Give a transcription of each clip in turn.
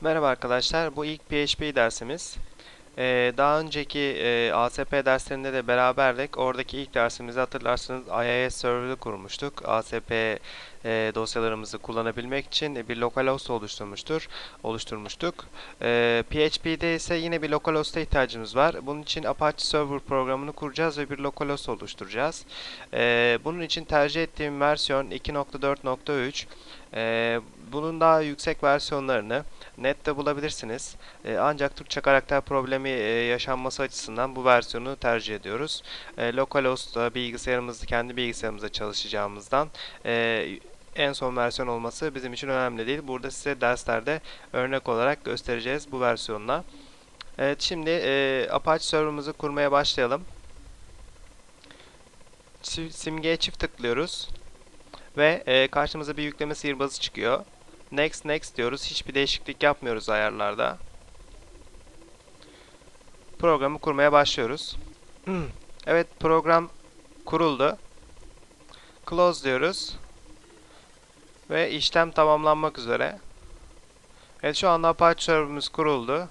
Merhaba arkadaşlar, bu ilk PHP dersimiz. Ee, daha önceki e, ASP derslerinde de beraberdik. Oradaki ilk dersimizi hatırlarsanız IIS server'ı kurmuştuk. ASP e, dosyalarımızı kullanabilmek için bir localhost oluşturmuştur, oluşturmuştuk. Ee, PHP'de ise yine bir localhost'a ihtiyacımız var. Bunun için Apache Server programını kuracağız ve bir localhost oluşturacağız. Ee, bunun için tercih ettiğim versiyon 2.4.3. Ee, bunun daha yüksek versiyonlarını Net'te bulabilirsiniz. Ee, ancak Türkçe karakter problemi e, yaşanması açısından bu versiyonu tercih ediyoruz. E, localhost'ta bilgisayarımızda kendi bilgisayarımızda çalışacağımızdan e, en son versiyon olması bizim için önemli değil. Burada size derslerde örnek olarak göstereceğiz bu versiyonla. Evet şimdi e, Apache server'ımızı kurmaya başlayalım. Sim- Simgeye çift tıklıyoruz ve e, karşımıza bir yükleme sihirbazı çıkıyor. Next next diyoruz. Hiçbir değişiklik yapmıyoruz ayarlarda. Programı kurmaya başlıyoruz. evet program kuruldu. Close diyoruz. Ve işlem tamamlanmak üzere. Evet şu anda Apache server'ımız kuruldu.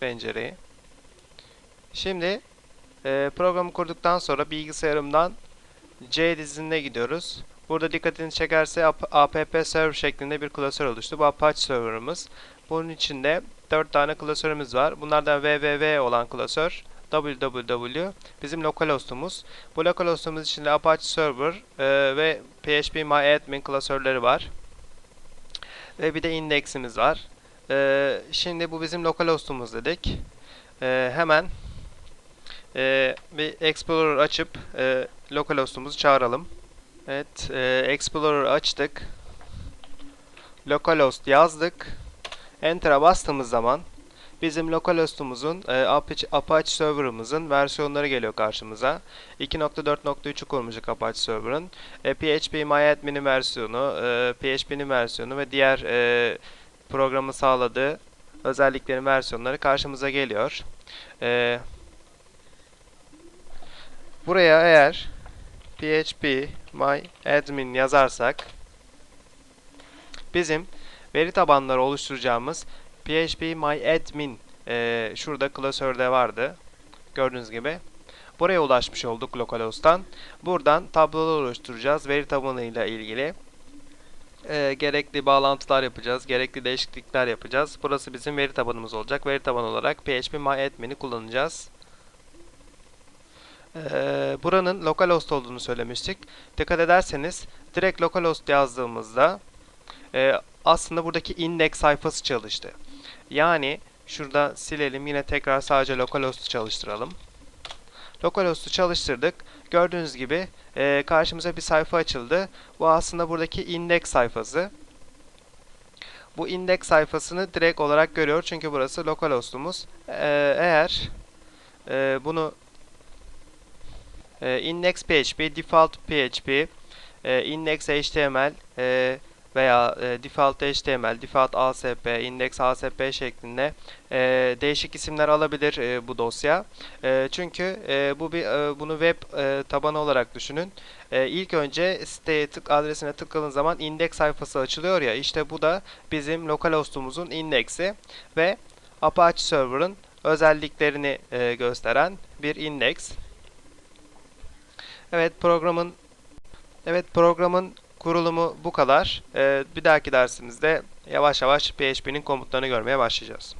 Pencereyi. Şimdi e, programı kurduktan sonra bilgisayarımdan C dizinine gidiyoruz. Burada dikkatinizi çekerse app server şeklinde bir klasör oluştu. Bu Apache server'ımız. Bunun içinde 4 tane klasörümüz var. Bunlardan www olan klasör www bizim localhost'umuz. Bu localhost'umuz içinde Apache server e, ve phpMyAdmin klasörleri var. Ve bir de indeksimiz var. E, şimdi bu bizim localhost'umuz dedik. E, hemen e, bir Explorer açıp e, localhost'umuzu çağıralım. Evet, e, Explorer açtık. Localhost yazdık. Enter'a bastığımız zaman bizim localhost'umuzun e, Apache, Apache server'ımızın versiyonları geliyor karşımıza. 2.4.3'ü kurmuştuk Apache server'ın. E, PHPMyAdmin'in versiyonu, e, PHP'nin versiyonu ve diğer e, programı sağladığı özelliklerin versiyonları karşımıza geliyor. E, buraya eğer php my admin yazarsak bizim veri tabanları oluşturacağımız php my admin e, şurada klasörde vardı. Gördüğünüz gibi. Buraya ulaşmış olduk localhost'tan. Buradan tablolar oluşturacağız veri tabanıyla ilgili. E, gerekli bağlantılar yapacağız. Gerekli değişiklikler yapacağız. Burası bizim veri tabanımız olacak. Veri tabanı olarak php my admin'i kullanacağız. Ee, buranın localhost olduğunu söylemiştik. Dikkat ederseniz direkt localhost yazdığımızda e, aslında buradaki index sayfası çalıştı. Yani şurada silelim yine tekrar sadece localhost'u çalıştıralım. Localhost'u çalıştırdık. Gördüğünüz gibi e, karşımıza bir sayfa açıldı. Bu aslında buradaki index sayfası. Bu index sayfasını direkt olarak görüyor çünkü burası localhost'umuz. Ee, eğer e, bunu e, index PHP, default PHP, e, index HTML e, veya e, default HTML, default ASP, index ASP şeklinde değişik isimler alabilir bu dosya. Çünkü bu bir bunu web tabanı olarak düşünün. E, ilk önce siteye tık adresine tıkladığınız zaman index sayfası açılıyor ya. İşte bu da bizim localhost'umuzun indeksi ve Apache Server'ın özelliklerini gösteren bir index. Evet programın Evet programın kurulumu bu kadar. Ee, bir dahaki dersimizde yavaş yavaş PHP'nin komutlarını görmeye başlayacağız.